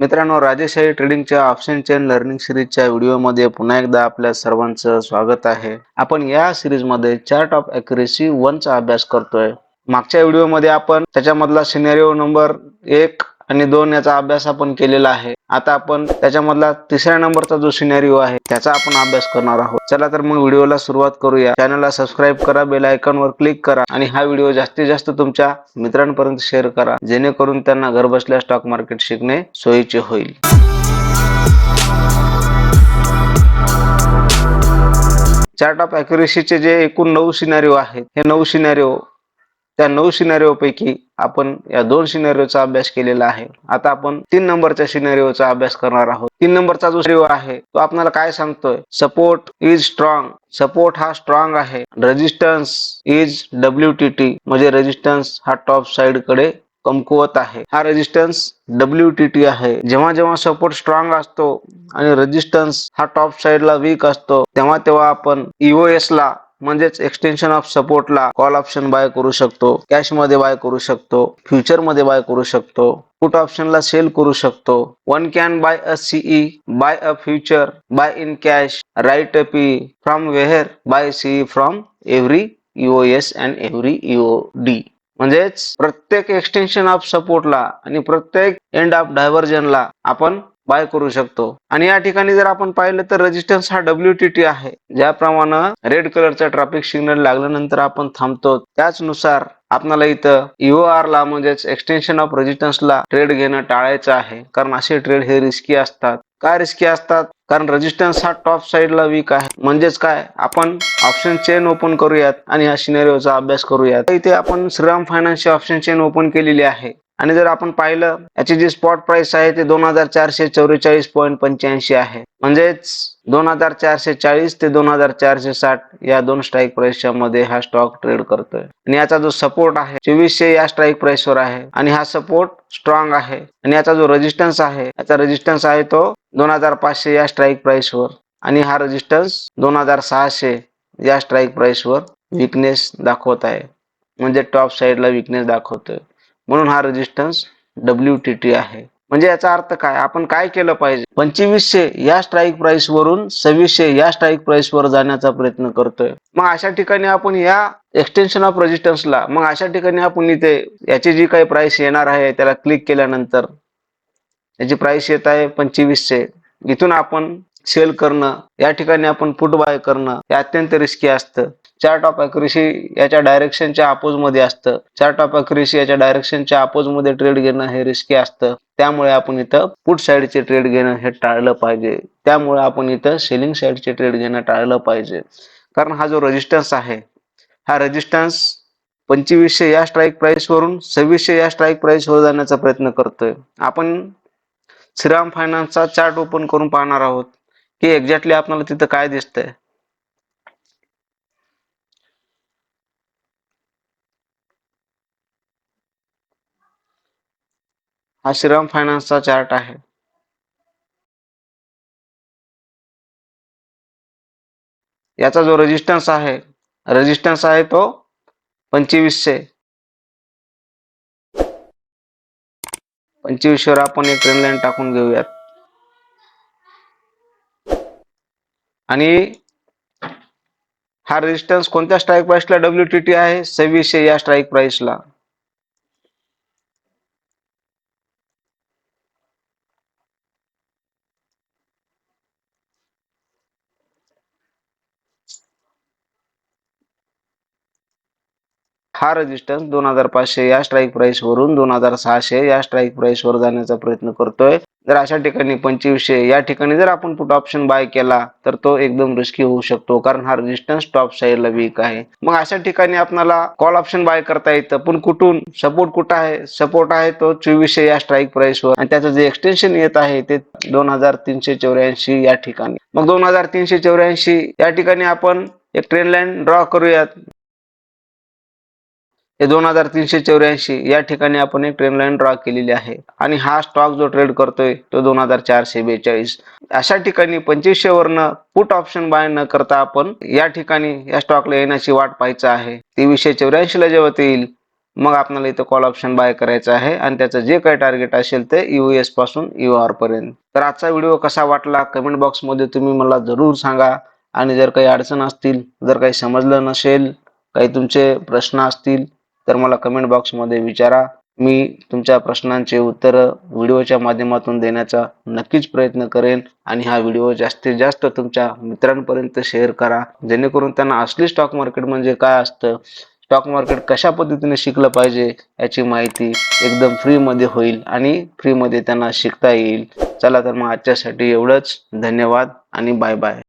मित्रांनो राजेशाही ट्रेडिंगच्या ऑप्शन चेन लर्निंग सिरीजच्या व्हिडिओमध्ये पुन्हा एकदा आपल्या सर्वांचं स्वागत आहे. आपण या सिरीजमध्ये चार्ट ऑफ अॅक्युरेसी वनचा अभ्यास करतोय. मागच्या व्हिडिओमध्ये आपण त्याच्यामधला सिनेरिओ नंबर एक आणि दोन याचा अभ्यास आपण केलेला आहे. आता आपण त्याच्यामधला तिसऱ्या नंबरचा जो सिनेरिओ आहे त्याचा आपण अभ्यास करणार आहोत. चला तर मग व्हिडिओला सुरुवात करूया. चॅनलला सबस्क्राईब करा बेल आयकॉनवर क्लिक करा आणि हा व्हिडिओ जास्तीत जास्त तुमच्या मित्रांपर्यंत शेअर करा. जेणेकरून त्यांना घरबसल्या स्टॉक मार्केट शिकणे सोयीचे होईल. चार्ट ऑफ अॅक्युरेसीचे जे एकूण नऊ सिनारिओ आहेत हे नऊ सिनारिओ त्या नऊ सिनारिओ पैकी आपण या दोन सिनेरिओचा अभ्यास केलेला आहे. आता आपण तीन नंबरच्या सिनेरिओचा अभ्यास करणार आहोत. तीन नंबरचा जो सिनेरिओ आहे तो आपल्याला काय सांगतोय? सपोर्ट इज स्ट्रॉंग सपोर्ट हा स्ट्रॉंग आहे. Resistance is W T T म्हणजे रेजिस्टन्स हा टॉप साइडकडे कमकुवत आहे. हा रेजिस्टन्स डब्ल्यू टी टी आहे. जेव्हा जेव्हा सपोर्ट स्ट्रॉंग असतो आणि रेजिस्टन्स हा टॉप साइडला वीक असतो तेव्हा तेव्हा आपण ईओएस ला म्हणजेच एक्सटेन्शन ऑफ सपोर्टला कॉल ऑप्शन बाय करू शकतो कॅशमध्ये बाय करू शकतो फ्युचरमध्ये बाय करू शकतो पुट ऑप्शनला सेल करू शकतो. One can buy a CE buy a future buy in cash write a P from where buy CE from every EOS and every D म्हणजेच प्रत्येक एक्सटेन्शन ऑफ सपोर्टला आणि प्रत्येक एंड ऑफ डायव्हर्जनला आपण bye करू शकतो. आणि या ठिकाणी जर आपण पाहिलं तर रेजिस्टन्स हा डब्ल्यू टी टी आहे. ज्याप्रमाणे रेड कलरचा ट्रॅफिक सिग्नल लागल्यानंतर आपण थांबतो. त्याचनुसार आपल्याला इथं यू आर ला म्हणजेच एक्सटेन्शन ऑफ रेजिस्टन्सला ट्रेड घेणं टाळायचं आहे. कारण असे ट्रेड हे रिस्की असतात. काय रिस्की असतात? कारण रेजिस्टन्स हा टॉप साईडला वीक आहे. म्हणजेच काय? आपण ऑप्शन चेन ओपन करूयात आणि या सिनेरिओचा अभ्यास करूयात. इथे आपण श्रीराम फायनान्सची ऑप्शन चेन ओपन केलेली आहे. आणि जर आपण पाहिलं याची जी स्पॉट प्राइस आहे ते दोन हजार चारशे चौवेचाळीस पॉईंट पंच्याऐंशी आहे. म्हणजेच दोन हजार चारशे चाळीस ते दोन हजार चारशे साठ या दोन स्ट्राईक प्राइसच्या मध्ये हा स्टॉक ट्रेड करतोय. आणि याचा जो सपोर्ट आहे चोवीसशे या स्ट्राईक प्राइस वर आहे. आणि हा सपोर्ट स्ट्रॉंग आहे. आणि याचा जो रेजिस्टन्स आहे याचा रेजिस्टन्स आहे तो दोन हजार पाचशे या स्ट्राईक प्राइसवर आणि हा रेजिस्टन्स दोन हजार सहाशे या स्ट्राईक प्राइसवर विकनेस दाखवत आहे. म्हणजे टॉप साईडला विकनेस दाखवतोय. म्हणून हा रेजिस्टन्स डब्ल्यू टी टी आहे. म्हणजे याचा अर्थ काय? आपण काय केलं पाहिजे? पंचवीसशे या स्ट्राईक प्राइस वरून सव्वीसशे या स्ट्राईक प्राइस वर जाण्याचा प्रयत्न करतोय. मग अशा ठिकाणी आपण या एक्सटेन्शन ऑफ रेजिस्टन्सला मग अशा ठिकाणी आपण इथे याची जी काही प्राइस येणार आहे त्याला क्लिक केल्यानंतर याची प्राइस येत आहे पंचवीसशे. इथून आपण सेल करणं या ठिकाणी आपण पुट बाय करणं हे अत्यंत रिस्की असतं. चार्ट ऑफ अॅक्युरेसी याच्या डायरेक्शनच्या अपोजमध्ये असतं. चार्ट ऑफ अॅक्युरेसी याच्या डायरेक्शनच्या अपोजमध्ये ट्रेड घेणं हे रिस्की असतं. त्यामुळे आपण इथं पुट साईडचे ट्रेड घेणं हे टाळलं पाहिजे. त्यामुळे आपण इथं सेलिंग साईडचे ट्रेड घेणं टाळलं पाहिजे. कारण हा जो रेजिस्टन्स आहे हा रेजिस्टन्स पंचवीसशे या स्ट्राईक प्राइस वरून सव्वीसशे या स्ट्राईक प्राइस वर जाण्याचा प्रयत्न करतोय. आपण श्रीराम फायनान्सचा चार्ट ओपन करून पाहणार आहोत की एक्झॅक्टली आपल्याला तिथं काय दिसतंय. हा श्रीराम फायनान्सचा चार्ट आहे. याचा जो रेजिस्टन्स आहे रेजिस्टन्स आहे तो पंचवीसशे. पंचवीसशेवर आपण एक ट्रेन लाईन टाकून घेऊयात. आणि हा रेजिस्टन्स कोणत्या स्ट्राईक प्राईसला डब्ल्यू टी टी आहे सव्वीसशे या स्ट्राईक प्राईसला हा रेजिस्टन्स दोन हजार पाचशे या स्ट्राईक प्राईसवरून दोन हजार सहाशे या स्ट्राईक प्राईसवर जाण्याचा प्रयत्न करतोय. जर अशा ठिकाणी पंचवीसशे या ठिकाणी जर आपण पुट ऑप्शन बाय केला तर तो एकदम रिस्की होऊ शकतो कारण हा रेजिस्टन्स टॉप साईडला वीक आहे. मग अशा ठिकाणी आपल्याला कॉल ऑप्शन बाय करता येतं पण कुठून? सपोर्ट कुठं आहे? सपोर्ट आहे तो चोवीसशे या स्ट्राईक प्राईसवर आणि त्याचं जे एक्सटेन्शन येत आहे ते दोन हजार तीनशे चौऱ्याऐंशी या ठिकाणी. मग दोन हजार तीनशे चौऱ्याऐंशी या ठिकाणी आपण एक ट्रेन लाईन ड्रॉ करूयात. हे दोन हजार तीनशे चौऱ्याऐंशी या ठिकाणी आपण एक ट्रेन लाईन ड्रॉ केलेली आहे. आणि हा स्टॉक जो ट्रेड करतोय तो दोन हजार चारशे बेचाळीस. अशा ठिकाणी पंचवीसशे वरनं पुट ऑप्शन बाय न करता आपण या ठिकाणी या स्टॉकला येण्याची वाट पाहायचं आहे. तेवीसशे चौऱ्याऐंशी ला जेव्हा ते येईल मग आपल्याला इथं कॉल ऑप्शन बाय करायचं आहे. आणि त्याचं जे काही टार्गेट असेल ते यूएसपासून यू आर पर्यंत. तर आजचा व्हिडिओ कसा वाटला कमेंट बॉक्समध्ये तुम्ही मला जरूर सांगा. आणि जर काही अडचण असतील जर काही समजलं नसेल काही तुमचे प्रश्न असतील तर मला कमेंट बॉक्समध्ये विचारा. मी तुमच्या प्रश्नांचे उत्तर व्हिडिओच्या माध्यमातून देण्याचा नक्कीच प्रयत्न करेन आणि हा व्हिडिओ जास्तीत जास्त तुमच्या मित्रांपर्यंत शेअर करा. जेणेकरून त्यांना असली स्टॉक मार्केट म्हणजे काय असतं? स्टॉक मार्केट कशा पद्धतीने शिकलं पाहिजे याची माहिती एकदम फ्रीमध्ये होईल आणि फ्रीमध्ये त्यांना शिकता येईल. चला तर मग आजच्यासाठी एवढंच. धन्यवाद आणि बाय बाय